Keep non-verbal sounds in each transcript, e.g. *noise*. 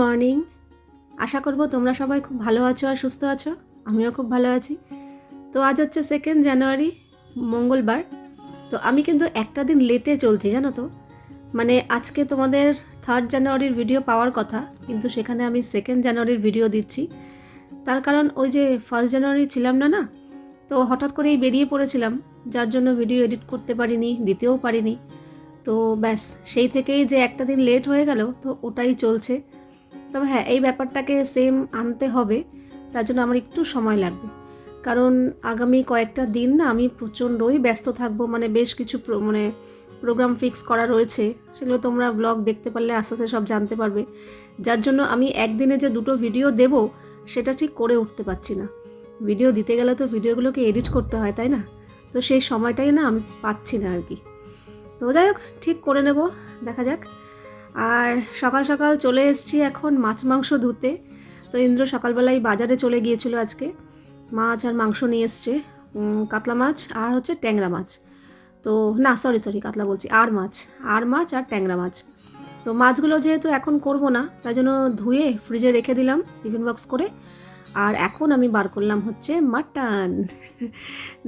Morning আশা করব তোমরা সবাই খুব ভালো আছো আর সুস্থ আছো। আমিও খুব ভালো আছি। তো আজ হচ্ছে সেকেন্ড জানুয়ারি মঙ্গলবার। তো আমি কিন্তু একটা দিন লেটে চলছি, জানো তো? মানে আজকে তোমাদের থার্ড জানুয়ারির ভিডিও পাওয়ার কথা, কিন্তু সেখানে আমি সেকেন্ড জানুয়ারির ভিডিও দিচ্ছি। তার কারণ ওই যে ফার্স্ট জানুয়ারি ছিলাম না না? তো হঠাৎ করেই বেরিয়ে পড়েছিলাম, যার জন্য ভিডিও এডিট করতে পারিনি, দিতেও পারিনি। তো ব্যাস, সেই থেকেই যে একটা দিন লেট হয়ে গেল, তো ওটাই চলছে। তবে হ্যাঁ এই ব্যাপারটাকে সেম আনতে হবে। তার জন্য আমার একটু সময় লাগবে। কারণ আগামী কয়েকটা দিন না আমি প্রচণ্ডই ব্যস্ত থাকব মানে বেশ কিছু মানে প্রোগ্রাম ফিক্স করা রয়েছে। সেগুলো তোমরা ব্লগ দেখতে পারলে আস্তে আস্তে সব জানতে পারবে। যার জন্য আমি একদিনে যে দুটো ভিডিও দেব, সেটা ঠিক করে উঠতে পারছি না। ভিডিও দিতে গেলে তো ভিডিওগুলোকে এডিট করতে হয়, তাই না? তো সেই সময়টাই না আমি পাচ্ছি না আর কি। তো যাই হোক, ঠিক করে নেব। দেখা যাক। আর সকাল সকাল চলে এসেছি এখন মাছ মাংস ধুতে। তো ইন্দ্র সকালবেলায় বাজারে চলে গিয়েছিল আজকে। মাছ আর মাংস নিয়ে এসছে কাতলা মাছ আর হচ্ছে ট্যাংরা মাছ। তো না সরি সরি কাতলা বলছি, আর মাছ আর মাছ আর ট্যাংরা মাছ। তো মাছগুলো যেহেতু এখন করব না, তাই জন্য ধুয়ে ফ্রিজে রেখে দিলাম টিফিন বক্স করে। আর এখন আমি বার করলাম হচ্ছে মাটন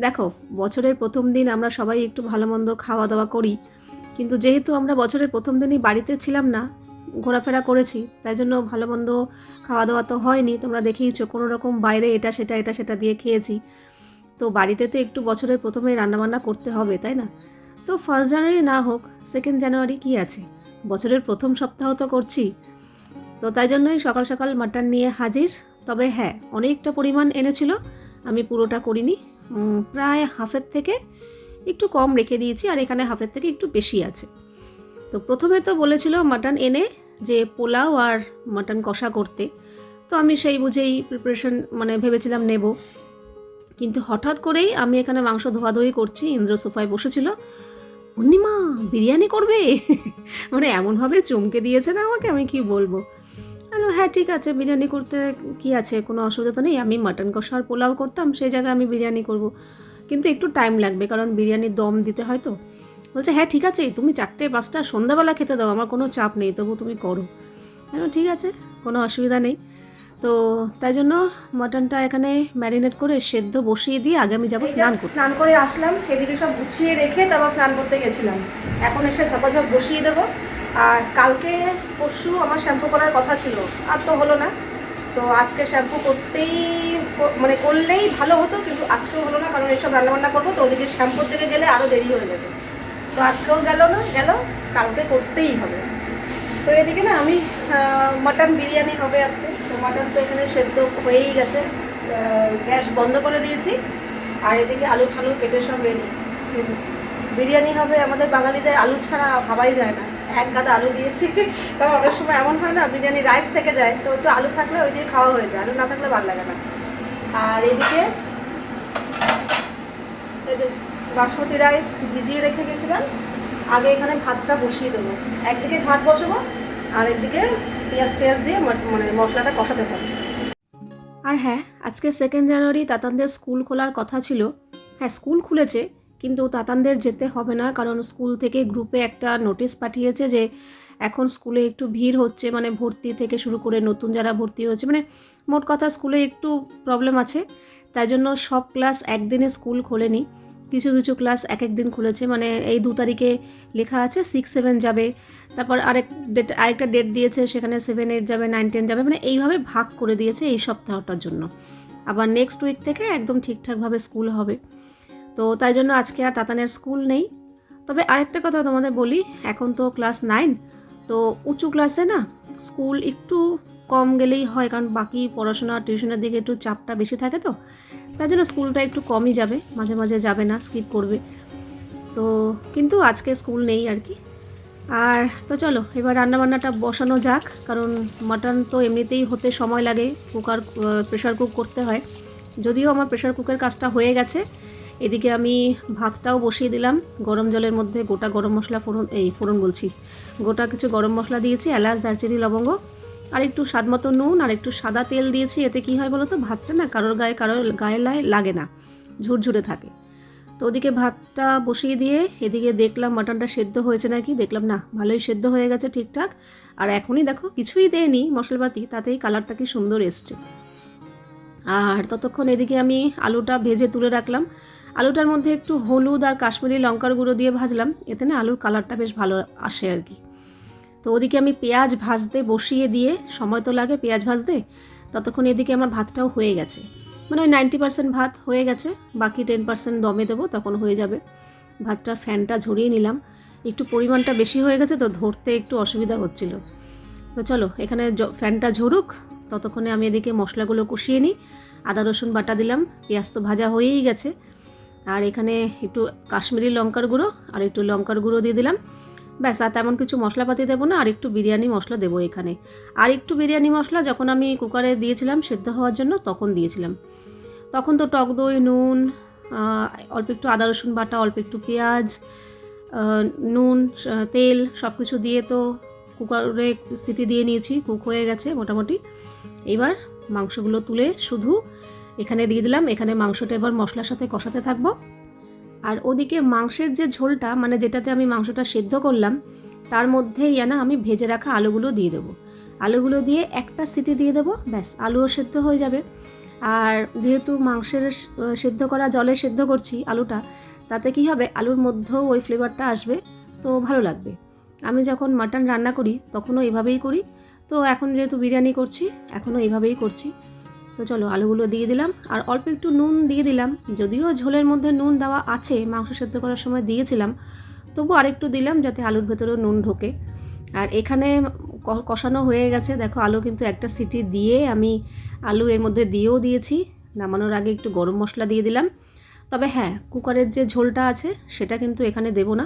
দেখো, বছরের প্রথম দিন আমরা সবাই একটু ভালো মন্দ খাওয়া দাওয়া করি। কিন্তু যেহেতু আমরা বছরের প্রথম দিনই বাড়িতে ছিলাম না, ঘোরাফেরা করেছি, তাই জন্য ভালো মন্দ খাওয়া দাওয়া তো হয়নি। তোমরা দেখেইছো, কোনো রকম বাইরে এটা সেটা এটা সেটা দিয়ে খেয়েছি। তো বাড়িতে তো একটু বছরের প্রথমে রান্নাবান্না করতে হবে, তাই না? তো ফার্স্ট জানুয়ারি না হোক সেকেন্ড জানুয়ারি কি আছে? বছরের প্রথম সপ্তাহ তো করছি। তো তাই জন্যই সকাল সকাল মাটন নিয়ে হাজির। তবে হ্যাঁ অনেকটা পরিমাণ এনেছিল, আমি পুরোটা করিনি। প্রায় হাফের থেকে একটু কম রেখে দিয়েছি আর এখানে হাফের থেকে একটু বেশি আছে। তো প্রথমে তো বলেছিল মাটন এনে যে পোলাও আর মাটন কষা করতে। তো আমি সেই বুঝেই প্রিপারেশন মানে ভেবেছিলাম নেব। কিন্তু হঠাৎ করেই আমি এখানে মাংস ধোয়াধুয়ি করছি, ইন্দ্র সোফায় বসেছিল। পূর্ণিমা, বিরিয়ানি করবে? *laughs* মানে এমনভাবে চমকে দিয়েছে না আমাকে, আমি কি বলব? আমি হ্যাঁ ঠিক আছে, বিরিয়ানি করতে কি আছে? কোনো অসুবিধা তো নেই। আমি মাটন কষা আর পোলাও করতাম, সেই জায়গায় আমি বিরিয়ানি করব। কিন্তু একটু টাইম লাগবে কারণ বিরিয়ানির দম দিতে হয় তো। বলছে হ্যাঁ ঠিক আছে তুমি চারটে পাঁচটা সন্ধ্যাবেলা খেতে দাও আমার কোনো চাপ নেই তবু তুমি করো। বললাম, ঠিক আছে কোনো অসুবিধা নেই। তো তাই জন্য মাটনটা এখানে ম্যারিনেট করে সেদ্ধ বসিয়ে দিয়ে আগে আমি যাব স্নান করতে। স্নান করে আসলাম এদিকে সব গুছিয়ে রেখে তারপর স্নান করতে গেছিলাম। এখন এসে ঝপাঝপ বসিয়ে দেবো। আর কালকে পরশু আমার শ্যাম্পু করার কথা ছিল আর তো হলো না। তো আজকে শ্যাম্পু করতেই মানে করলেই ভালো হতো, কিন্তু আজকেও হলো না, কারণ এইসব রান্নাবান্না করব, তো ওদিকে শ্যাম্পুর দিকে গেলে আরও দেরি হয়ে যাবে। তো আজকেও গেল না, গেল, কালকে করতেই হবে। তো এদিকে না আমি মাটন বিরিয়ানি হবে আজকে। তো মাটন তো এখানে সেদ্ধ হয়েই গেছে গ্যাস বন্ধ করে দিয়েছি। আর এদিকে আলু ঠালু কেটে সব রেডি বিরিয়ানি হবে, আমাদের বাঙালিদের আলু ছাড়া ভাবাই যায় না। এক গাদা আলু দিয়েছি। কারণ অনেক সময় এমন হয় না, বিরিয়ানি রাইস থেকে যায়, তো একটু আলু থাকলে ওই দিয়ে খাওয়া হয়ে যায়, আলু না থাকলে ভালো লাগে না। আর এদিকে বাসমতি রাইস ভিজিয়ে রেখে গেছিলাম, আগে এখানে ভাতটা বসিয়ে দেবো। একদিকে ভাত বসাবো, আর একদিকে পেঁয়াজ টেয়াজ দিয়ে মানে মশলাটা কষাতে থাকব আর হ্যাঁ আজকে সেকেন্ড জানুয়ারি, তাতানদের স্কুল খোলার কথা ছিল। হ্যাঁ স্কুল খুলেছে কিন্তু তাতানদের যেতে হবে না, কারণ স্কুল থেকে গ্রুপে একটা নোটিশ পাঠিয়েছে যে এখন স্কুলে একটু ভিড় হচ্ছে মানে ভর্তি থেকে শুরু করে নতুন যারা ভর্তি হচ্ছে মানে মোট কথা স্কুলে একটু প্রবলেম আছে। তাই জন্য সব ক্লাস একদিনে স্কুল খোলেনি। কিছু কিছু ক্লাস এক এক দিন খুলেছে মানে এই দু তারিখে লেখা আছে সিক্স সেভেন যাবে। তারপর আরেক ডেট আরেকটা ডেট দিয়েছে, সেখানে সেভেন এইট যাবে নাইন টেন যাবে মানে এইভাবে ভাগ করে দিয়েছে এই সপ্তাহটার জন্য। আবার নেক্সট উইক থেকে একদম ঠিকঠাকভাবে স্কুল হবে। তো তাই জন্য আজকে আর তাতানের স্কুল নেই। তবে আরেকটা কথা তোমাদের বলি, এখন তো ক্লাস নাইন, তো উঁচু ক্লাসে না স্কুল একটু কম গেলেই হয়, কারণ বাকি পড়াশোনা টিউশনের দিকে একটু চাপটা বেশি থাকে তো, তাই জন্য স্কুলটা একটু কমই যাবে, মাঝে মাঝে যাবে না স্কিপ করবে। তো কিন্তু আজকে স্কুল নেই আর কি। আর তো চলো, এবার রান্নাবান্নাটা বসানো যাক, কারণ মাটন তো এমনিতেই হতে সময় লাগে কুকার প্রেশার কুক করতে হয়। যদিও আমার প্রেশার কুকের কাজটা হয়ে গেছে এদিকে আমি ভাতটাও বসিয়ে দিলাম। গরম জলের মধ্যে গোটা গরম মশলা ফোড়ন, এই ফোড়ন বলছি। গোটা কিছু গরম মশলা দিয়েছি, এলাচ, দারচিনি, লবঙ্গ। আর একটু স্বাদ মতো নুন আর একটু সাদা তেল দিয়েছি, এতে কি হয় বলো তো ভাতটা না কারোর গায়ে কারোর গায়ে লাই লাগে না, ঝুরঝুরে থাকে। তো ওদিকে ভাতটা বসিয়ে দিয়ে এদিকে দেখলাম মাটনটা সেদ্ধ হয়েছে নাকি? দেখলাম না, ভালোই সেদ্ধ হয়ে গেছে ঠিকঠাক। আর এখনই দেখো, কিছুই দেয়নি মশলাপাতি, তাতেই কালারটা কি সুন্দর এসছে। আর ততক্ষণ এদিকে আমি আলুটা ভেজে তুলে রাখলাম। আলুটার মধ্যে একটু হলুদ আর কাশ্মীরি লঙ্কার গুঁড়ো দিয়ে ভাজলাম। এতে না আলুর কালারটা বেশ ভালো আসে আর কি। তো ওদিকে আমি পেঁয়াজ ভাজতে বসিয়ে দিয়ে, সময় তো লাগে পেঁয়াজ ভাজতে, ততক্ষণ এদিকে আমার ভাতটাও হয়ে গেছে। মানে ওই নাইনটি পার্সেন্ট ভাত হয়ে গেছে, বাকি টেন পার্সেন্ট দমে দেবো, তখন হয়ে যাবে। ভাতটা ফ্যানটা ঝরিয়ে নিলাম। একটু পরিমাণটা বেশি হয়ে গেছে তো ধরতে একটু অসুবিধা হচ্ছিল। তো চলো, এখানে ফ্যানটা ঝরুক, ততক্ষণে আমি এদিকে মশলাগুলো কষিয়ে নিই। আদা রসুন বাটা দিলাম, পেঁয়াজ তো ভাজা হয়েই গেছে। আর এখানে একটু কাশ্মীরি লঙ্কার গুঁড়ো আর একটু লঙ্কার গুঁড়ো দিয়ে দিলাম। ব্যাস, আর তেমন কিছু মশলাপাতি দেবো না, আর একটু বিরিয়ানি মশলা দেবো এখানে। আর একটু বিরিয়ানি মশলা যখন আমি কুকারে দিয়েছিলাম সেদ্ধ হওয়ার জন্য তখন দিয়েছিলাম। তখন তো টক দই, নুন অল্প একটু আদা, রসুন বাটা, অল্প একটু পেঁয়াজ নুন তেল সব কিছু দিয়ে তো কুকারে সিটি দিয়ে নিয়েছি, কুক হয়ে গেছে মোটামুটি। এবার মাংসগুলো তুলে শুধু এখানে দিয়ে দিলাম। এখানে মাংসটা এবার মশলার সাথে কষাতে থাকব। আর ওদিকে মাংসের যে ঝোলটা মানে যেটাতে আমি মাংসটা সেদ্ধ করলাম, তার মধ্যেই না আমি ভেজে রাখা আলুগুলো দিয়ে দেবো। আলুগুলো দিয়ে একটা সিটি দিয়ে দেবো, ব্যাস, আলুও সেদ্ধ হয়ে যাবে। আর যেহেতু মাংসের সেদ্ধ করা, জলে সেদ্ধ করছি আলুটা, তাতে কি হবে, আলুর মধ্যেও ওই ফ্লেভারটা আসবে, তো ভালো লাগবে। আমি যখন মাটন রান্না করি, তখনও এভাবেই করি। তো এখন যেহেতু বিরিয়ানি করছি, এখনও এইভাবেই করছি। তো চলো আলুগুলো দিয়ে দিলাম আর অল্প একটু নুন দিয়ে দিলাম। যদিও ঝোলের মধ্যে নুন দেওয়া আছে, মাংস সেদ্ধ করার সময় দিয়েছিলাম। তবু আরেকটু দিলাম যাতে আলুর ভেতরেও নুন ঢোকে। আর এখানে কষানো হয়ে গেছে। দেখো আলু কিন্তু একটা সিটি দিয়ে আমি আলু এর মধ্যে দিয়েও দিয়েছি। নামানোর আগে একটু গরম মশলা দিয়ে দিলাম। তবে হ্যাঁ কুকারের যে ঝোলটা আছে সেটা কিন্তু এখানে দেবো না।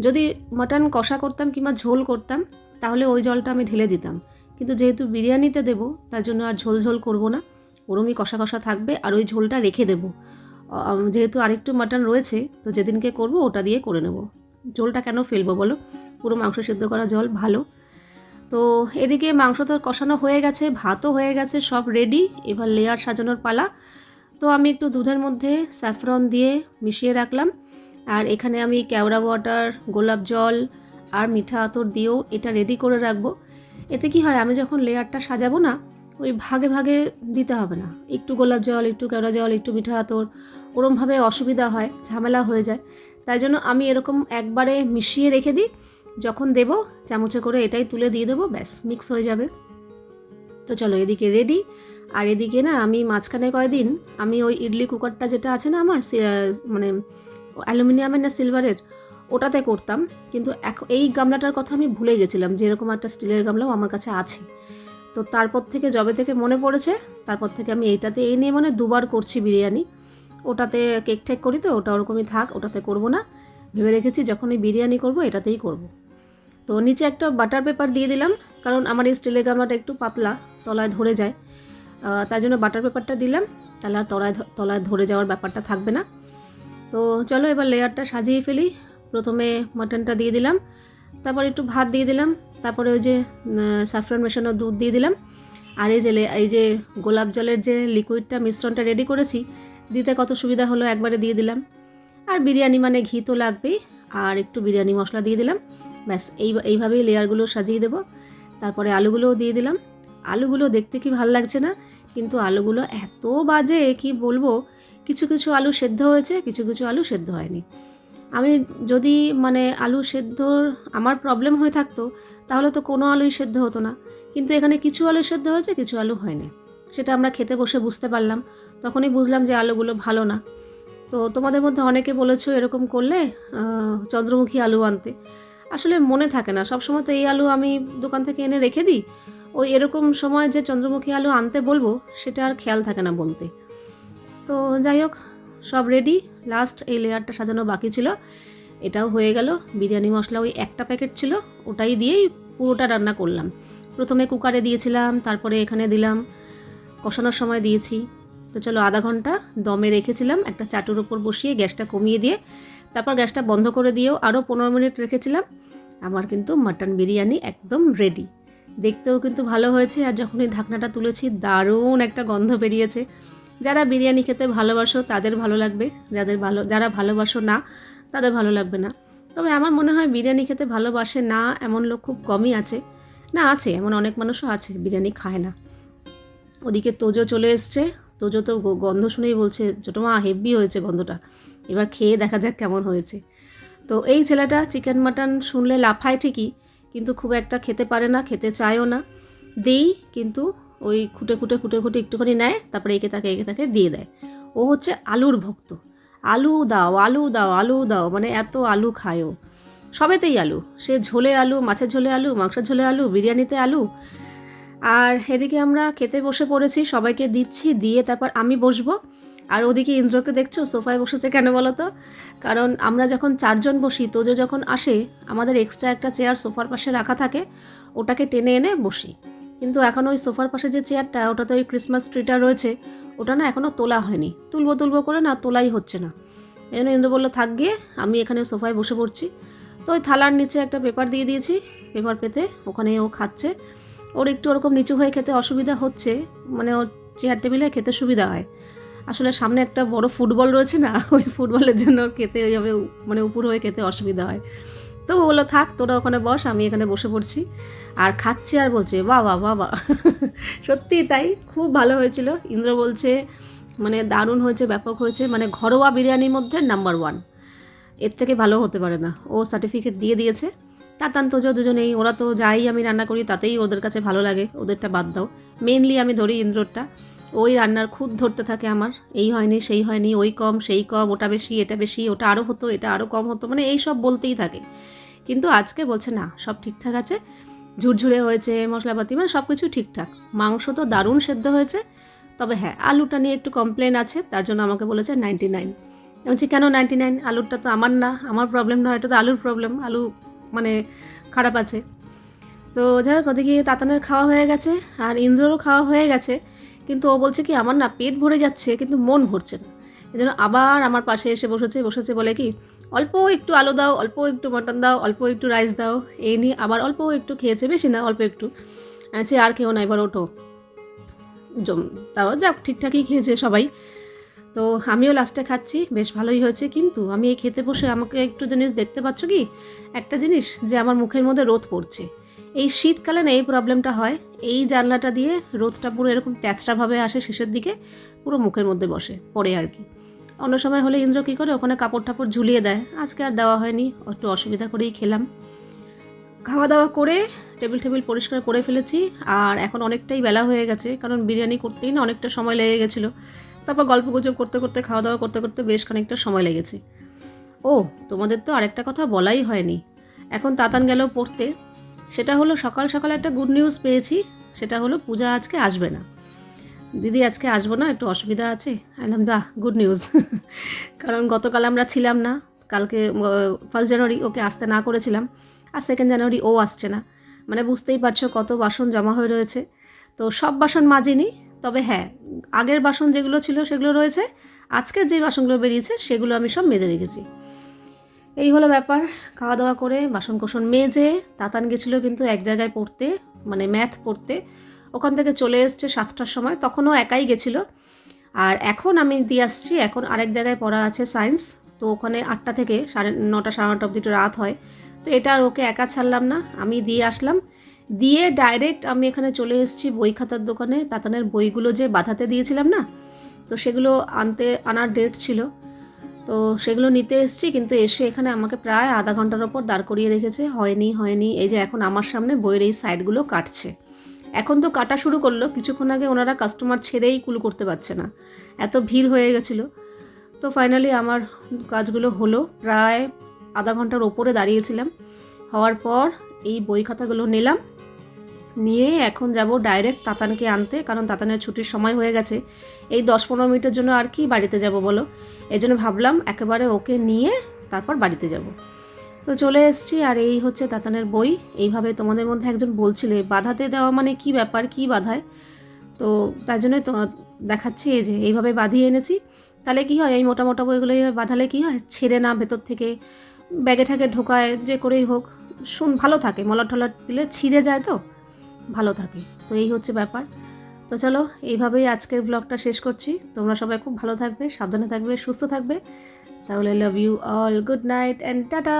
যদি মাটন কষা করতাম কিংবা ঝোল করতাম, তাহলে ওই জলটা আমি ঢেলে দিতাম। কিন্তু যেহেতু বিরিয়ানিতে দেবো, তার জন্য আর ঝোল ঝোল করব না। ওরমই কষা কষা থাকবে আর ওই ঝোলটা রেখে দেবো। যেহেতু আরেকটু মাটন রয়েছে, তো যেদিনকে করব ওটা দিয়ে করে নেব। ঝোলটা কেন ফেলব বলো? পুরো মাংস সেদ্ধ করা জল ভালো। তো এদিকে মাংস তো কষানো হয়ে গেছে, ভাতও হয়ে গেছে, সব রেডি এবার লেয়ার সাজানোর পালা। তো আমি একটু দুধের মধ্যে স্যাফরন দিয়ে মিশিয়ে রাখলাম। আর এখানে আমি কেওড়া ওয়াটার গোলাপ জল আর মিঠা আতর দিয়েও এটা রেডি করে রাখব। এতে কি হয়, আমি যখন লেয়ারটা সাজাবো না ওই ভাগে ভাগে দিতে হবে না। একটু গোলাপ জল, একটু কেওড়া জল, একটু মিঠা আতর, ওরমভাবে অসুবিধা হয়, ঝামেলা হয়ে যায়। তাই জন্য আমি এরকম একবারে মিশিয়ে রেখে দিই। যখন দেবো, চামচে করে এটাই তুলে দিয়ে দেবো, ব্যাস মিক্স হয়ে যাবে। তো চলো, এদিকে রেডি আর এদিকে না, আমি মাঝখানে কয়দিন, আমি ওই ইডলি কুকারটা যেটা আছে না আমার মানে অ্যালুমিনিয়ামের না সিলভারের, ওটাতে করতাম। কিন্তু এই গামলাটার কথা আমি ভুলে গেছিলাম যে এরকম একটা স্টিলের গামলাও আমার কাছে আছে। তো তারপর থেকে জবে থেকে মনে পড়েছে, তারপর থেকে আমি এইটাতে এই নিয়ে মানে দুবার করছি বিরিয়ানি। ওটাতে কেক টেক করি তো, ওটা ওরকমই থাক, ওটাতে করব না। ভেবে রেখেছি যখনই বিরিয়ানি করব, এটাতেই করব। তো নিচে একটা বাটার পেপার দিয়ে দিলাম, কারণ আমার এই স্টিলের গামলাটা একটু পাতলা, তলায় ধরে যায়। তাই জন্য বাটার পেপারটা দিলাম, তাহলে আর তলায় তলায় ধরে যাওয়ার ব্যাপারটা থাকবে না। তো চলো এবার লেয়ারটা সাজিয়ে ফেলি। প্রথমে মাটনটা দিয়ে দিলাম, তারপর একটু ভাত দিয়ে দিলাম। তারপরে ওই যে স্যাফরন মেশানো দুধ দিয়ে দিলাম। আর এই যে এই যে গোলাপ জলের যে লিকুইডটা মিশ্রণটা রেডি করেছি, দিতে কত সুবিধা হলো একবারে দিয়ে দিলাম। আর বিরিয়ানি মানে ঘি তো লাগবেই, আর একটু বিরিয়ানি মশলা দিয়ে দিলাম। ব্যাস, এই, এইভাবেই লেয়ারগুলো সাজিয়ে দেবো। তারপরে আলুগুলোও দিয়ে দিলাম। আলুগুলো দেখতে কি ভালো লাগছে না? কিন্তু আলুগুলো এত বাজে, কি বলব? কিছু কিছু আলু সেদ্ধ হয়েছে, কিছু কিছু আলু সেদ্ধ হয়নি। আমি যদি মানে আলু সেদ্ধর আমার প্রবলেম হয়ে থাকতো, তাহলে তো কোনো আলুই সেদ্ধ হতো না। কিন্তু এখানে কিছু আলু সেদ্ধ হয়েছে, কিছু আলু হয়নি। সেটা আমরা খেতে বসে বুঝতে পারলাম। তখনই বুঝলাম যে আলুগুলো ভালো না। তো তোমাদের মধ্যে অনেকে বলেছ এরকম করলে চন্দ্রমুখী আলু আনতে। আসলে মনে থাকে না। সব সময় তো এই আলু আমি দোকান থেকে এনে রেখে দিই। ওই এরকম সময় যে চন্দ্রমুখী আলু আনতে বলব, সেটা আর খেয়াল থাকে না বলতে। তো যাই হোক সব রেডি লাস্ট এই লেয়ারটা সাজানো বাকি ছিল। এটাও হয়ে গেল। বিরিয়ানি মশলা ওই একটা প্যাকেট ছিল। ওটাই দিয়েই পুরোটা রান্না করলাম। প্রথমে কুকারে দিয়েছিলাম, তারপরে এখানে দিলাম। কষানোর সময় দিয়েছি। তো চলো আধা ঘণ্টা দমে রেখেছিলাম। একটা চাটুর উপর বসিয়ে গ্যাসটা কমিয়ে দিয়ে তারপর গ্যাসটা বন্ধ করে দিয়েও আরও পনেরো মিনিট রেখেছিলাম। আমার কিন্তু মাটন বিরিয়ানি একদম রেডি দেখতেও কিন্তু ভালো হয়েছে। আর যখনই ঢাকনাটা তুলেছি, দারুণ একটা গন্ধ বেরিয়েছে। যারা বিরিয়ানি খেতে ভালোবাসো, তাদের ভালো লাগবে। যাদের ভালো, যারা ভালোবাসো না, তাদের ভালো লাগবে না। তবে আমার মনে হয় বিরিয়ানি খেতে ভালোবাসে না এমন লোক খুব কমই আছে। না, আছে, এমন অনেক মানুষও আছে, বিরিয়ানি খায় না। ওদিকে তোজো চলে এসছে। তোজো তো গন্ধ শুনেই বলছে, ছোটো মা হেভি হয়েছে গন্ধটা। এবার খেয়ে দেখা যাক কেমন হয়েছে। তো এই ছেলেটা চিকেন মাটন শুনলে লাফায় ঠিকই, কিন্তু খুব একটা খেতে পারে না, খেতে চায়ও না। দেই, কিন্তু ওই খুঁটে খুঁটে খুঁটে খুঁটে একটুখানি নেয়, তারপরে একে তাকে একে তাকে দিয়ে দেয়। ও হচ্ছে আলুর ভক্ত। আলু দাও আলু দাও আলু দাও মানে এত আলু খায়ও সবেতেই আলু। সে ঝোলে আলু, মাছের ঝোলে আলু, মাংসের ঝোলে আলু, বিরিয়ানিতে আলু। আর এদিকে আমরা খেতে বসে পড়েছি, সবাইকে দিচ্ছি, দিয়ে তারপর আমি বসবো। আর ওদিকে ইন্দ্রকে দেখছ, সোফায় বসেছে কেন বলো তো? কারণ আমরা যখন চারজন বসি, তোজো যখন আসে, আমাদের এক্সট্রা একটা চেয়ার সোফার পাশে রাখা থাকে, ওটাকে টেনে এনে বসি। কিন্তু এখন ওই সোফার পাশে যে চেয়ারটা, ওটাতে ওই ক্রিসমাস ট্রিটা রয়েছে, ওটা না এখনও তোলা হয়নি। তুলবো তুলবো করে না, তোলাই হচ্ছে না। এই জন্য ইন্দ্র বলল, থাক গিয়ে, আমি এখানে সোফায় বসে পড়ছি। তো ওই থালার নিচে একটা পেপার দিয়ে দিয়েছি, পেপার পেতে, ওখানে ও খাচ্ছে। ওর একটু ওরকম নিচু হয়ে খেতে অসুবিধা হচ্ছে মানে ওর চেয়ার টেবিলে খেতে সুবিধা হয়। আসলে সামনে একটা বড় ফুটবল রয়েছে না, ওই ফুটবলের জন্য খেতে ওইভাবে মানে উপর হয়ে খেতে অসুবিধা হয়। তো বলল, থাক, তোরা ওখানে বস, আমি এখানে বসে পড়ছি। আর খাচ্ছে আর বলছে বাবা বাবা *laughs* সত্যি তাই, খুব ভালো হয়েছিল। ইন্দ্র বলছে মানে দারুণ হয়েছে, ব্যাপক হয়েছে মানে ঘরোয়া বিরিয়ানির মধ্যে নাম্বার ওয়ানের থেকে ভালো হতে পারে না। ও সার্টিফিকেট দিয়ে দিয়েছে। তাতান তো যা দুজনেই, ওরা তো যাই আমি রান্না করি, তাতেই ওদের কাছে ভালো লাগে, ওদেরটা বাদ দাও। মেনলি আমি ধরি ইন্দ্রটা ওই রান্নার খুদ ধরতে থাকে আমার। এই হয়নি, সেই হয়নি, ওই কম, সেই কম, ওটা বেশি, এটা বেশি, ওটা আরও হতো, এটা আরও কম হতো মানে এই সব বলতেই থাকে। কিন্তু আজকে বলছে, না, সব ঠিকঠাক আছে। ঝুরঝুরে হয়েছে, মশলাপাতি মানে সব কিছু ঠিকঠাক। মাংস তো দারুণ সেদ্ধ হয়েছে। তবে হ্যাঁ আলুটা নিয়ে একটু কমপ্লেন আছে, তার জন্য আমাকে বলেছে নাইনটি নাইন বলছি, কেন নাইনটি নাইন আলুরটা তো আমার না, আমার প্রবলেম নয় এটা তো আলুর প্রবলেম আলু মানে খারাপ আছে। তো যাই হোক, ওদিকে তাতানের খাওয়া হয়ে গেছে, আর ইন্দ্ররও খাওয়া হয়ে গেছে। কিন্তু ও বলছে কি, আমার না পেট ভরে যাচ্ছে, কিন্তু মন ভরছে না। এই জন্য আবার আমার পাশে এসে বসেছে বসেছে বলে কি, অল্প একটু আলু দাও, অল্প একটু মটন দাও, অল্প একটু রাইস দাও, এই নিয়ে আবার অল্প একটু খেয়েছে, বেশি না, অল্প একটু। আছে আর কেউ না, এবার ওঠো। জম, তাও যাক, ঠিকঠাকই খেয়েছে সবাই। তো আমিও লাস্টে খাচ্ছি, বেশ ভালোই হয়েছে, কিন্তু আমি এই খেতে বসে আমাকে একটু জিনিস দেখতে পাচ্ছ কি? একটা জিনিস যে আমার মুখের মধ্যে রোদ পড়ছে। এই শীতকালে না এই প্রবলেমটা হয়। এই জানলাটা দিয়ে রোদটা পুরো এরকম ট্যাচটাভাবে আসে শেষের দিকে, পুরো মুখের মধ্যে বসে, পড়ে আর কি। অন্য সময় হলে ইন্দ্র কী করে, ওখানে কাপড় টাপড় ঝুলিয়ে দেয়। আজকে আর দেওয়া হয়নি, একটু অসুবিধা করেই খেলাম। খাওয়া দাওয়া করে টেবিল টেবিল পরিষ্কার করে ফেলেছি, আর এখন অনেকটাই বেলা হয়ে গেছে, কারণ বিরিয়ানি করতেই না অনেকটা সময় লেগে গেছিল। তারপর গল্প গুজব করতে করতে খাওয়া দাওয়া করতে করতে বেশ খানিকটা সময় লেগেছে। ও, তোমাদের তো আরেকটা কথা বলাই হয়নি। এখন তাতান গেল পড়তে। সেটা হলো সকাল সকাল একটা গুড নিউজ পেয়েছি, সেটা হলো পূজা আজকে আসবে না। দিদি আজকে আসব না, একটু অসুবিধা আছে। আলাম বাহ গুড নিউজ *laughs* কারণ গতকাল আমরা ছিলাম না, কালকে ফার্স্ট জানুয়ারি ওকে আসতে না করেছিলাম, আর সেকেন্ড জানুয়ারি ও আসছে না। মানে বুঝতেই পারছ কত বাসন জমা হয়ে রয়েছে। তো সব বাসন মাজিনি, তবে হ্যাঁ আগের বাসন যেগুলো ছিল সেগুলো রয়েছে, আজকের যে বাসনগুলো বেরিয়েছে সেগুলো আমি সব মেজে রেখেছি। এই হলো ব্যাপার। খাওয়া দাওয়া করে বাসন কোসন মেজে তাতান গেছিল কিন্তু এক জায়গায় পড়তে মানে ম্যাথ পড়তে। ওখান থেকে চলে এসছে সাতটার সময়, তখনও একাই গেছিল। আর এখন আমি দিয়ে আসছি, এখন আরেক জায়গায় পড়া আছে সায়েন্স। তো ওখানে আটটা থেকে সাড়ে নটা সাড়ে নটা অবধি রাত হয়। তো এটা আর ওকে একা ছাড়লাম না, আমি দিয়ে আসলাম। দিয়ে ডাইরেক্ট আমি এখানে চলে এসেছি বই খাতার দোকানে। তাতানের বইগুলো যে বাঁধাতে দিয়েছিলাম না, তো সেগুলো আনতে, আনার ডেট ছিল। তো সেগুলো নিতে এসেছি, কিন্তু এসে এখানে আমাকে প্রায় আধা ঘণ্টার ওপর দাঁড় করিয়ে রেখেছে। হয়নি হয়নি, এই যে এখন আমার সামনে বইয়ের এই সাইডগুলো কাটছে। এখন তো কাটা শুরু করল, কিছুক্ষণ আগে ওনারা কাস্টমার ছেড়েই কুল করতে পারছে না। এত ভিড় হয়ে গেছিল। তো ফাইনালি আমার কাজগুলো হলো, প্রায় আধা ঘণ্টার ওপরে দাঁড়িয়েছিলাম। হওয়ার পর এই বই খাতাগুলো নিলাম। নিয়ে এখন যাব ডাইরেক্ট তাতানকে আনতে, কারণ তাতানের ছুটির সময় হয়ে গেছে। এই দশ পনেরো মিনিটের জন্য আর কি বাড়িতে যাব বলো। এই জন্য ভাবলাম একেবারে ওকে নিয়ে তারপর বাড়িতে যাব। তো চলে এসেছি, আর এই হচ্ছে তাতানের বই। এইভাবে তোমাদের মধ্যে একজন বলছিলে, বাধাতে দেওয়া মানে কি ব্যাপার, কি বাধায়? তো তার জন্যই তো দেখাচ্ছি এই যে, এইভাবে বাঁধিয়ে এনেছি। তাহলে কি হয়, এই মোটা মোটা বইগুলো এইভাবে বাঁধালে কি হয়? ছেড়ে না, ভেতর থেকে ব্যাগে ঠ্যাগে ঢোকায়, যে করেই হোক। শুন, ভালো থাকে মলার টলার দিলে ছিঁড়ে যায় তো। ভালো থাকে। তো এই হচ্ছে ব্যাপার। তো চলো, এইভাবেই আজকের ব্লগটা শেষ করছি। তোমরা সবাই খুব ভালো থাকবে, সাবধানে থাকবে, সুস্থ থাকবে। তাহলে love you all good night and tata